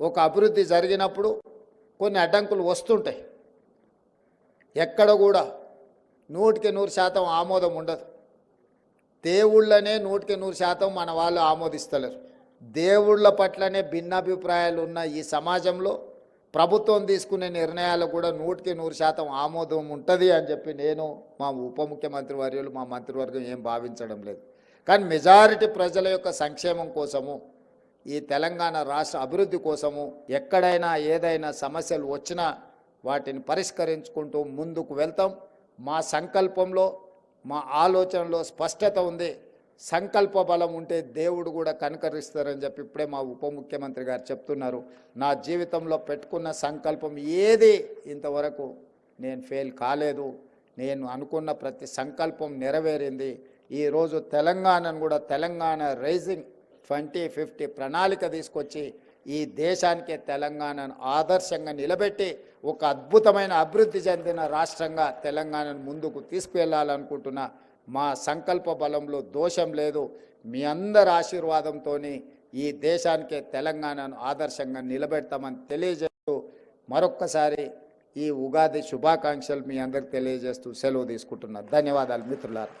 ఒక అభివృద్ధి జరిగినప్పుడు కొన్ని అడ్డంకులు వస్తుంటాయి. ఎక్కడ కూడా నూటికి నూరు శాతం ఆమోదం ఉండదు. దేవుళ్ళనే నూటికి నూరు శాతం మన వాళ్ళు ఆమోదిస్తలేరు. దేవుళ్ళ పట్లనే భిన్నాభిప్రాయాలు ఉన్న ఈ సమాజంలో ప్రభుత్వం తీసుకునే నిర్ణయాలు కూడా నూటికి నూరు శాతం ఆమోదం ఉంటుంది అని చెప్పి నేను మా ఉప ముఖ్యమంత్రి వర్యులు మా మంత్రివర్గం ఏం భావించడం లేదు. కానీ మెజారిటీ ప్రజల యొక్క సంక్షేమం కోసము ఈ తెలంగాణ రాష్ట్ర అభివృద్ధి కోసము ఎక్కడైనా ఏదైనా సమస్యలు వచ్చినా వాటిని పరిష్కరించుకుంటూ ముందుకు వెళ్తాం. మా సంకల్పంలో మా ఆలోచనలో స్పష్టత ఉంది. సంకల్ప బలం ఉంటే దేవుడు కూడా కనుకరిస్తారని చెప్పి ఇప్పుడే మా ఉప ముఖ్యమంత్రి గారు చెప్తున్నారు. నా జీవితంలో పెట్టుకున్న సంకల్పం ఏది ఇంతవరకు నేను ఫెయిల్ కాలేదు. నేను అనుకున్న ప్రతి సంకల్పం నెరవేరింది. ఈరోజు తెలంగాణను కూడా తెలంగాణ రైజింగ్ ట్వంటీ ఫిఫ్టీ ప్రణాళిక తీసుకొచ్చి ఈ దేశానికి తెలంగాణను ఆదర్శంగా నిలబెట్టి ఒక అద్భుతమైన అభివృద్ధి చెందిన రాష్ట్రంగా తెలంగాణను ముందుకు తీసుకువెళ్ళాలనుకుంటున్న మా సంకల్ప బలంలో దోషం లేదు. మీ అందరి ఆశీర్వాదంతో ఈ దేశానికే తెలంగాణను ఆదర్శంగా నిలబెడతామని తెలియజేస్తూ మరొక్కసారి ఈ ఉగాది శుభాకాంక్షలు మీ అందరికి తెలియజేస్తూ సెలవు తీసుకుంటున్నా. ధన్యవాదాలు మిత్రులారా.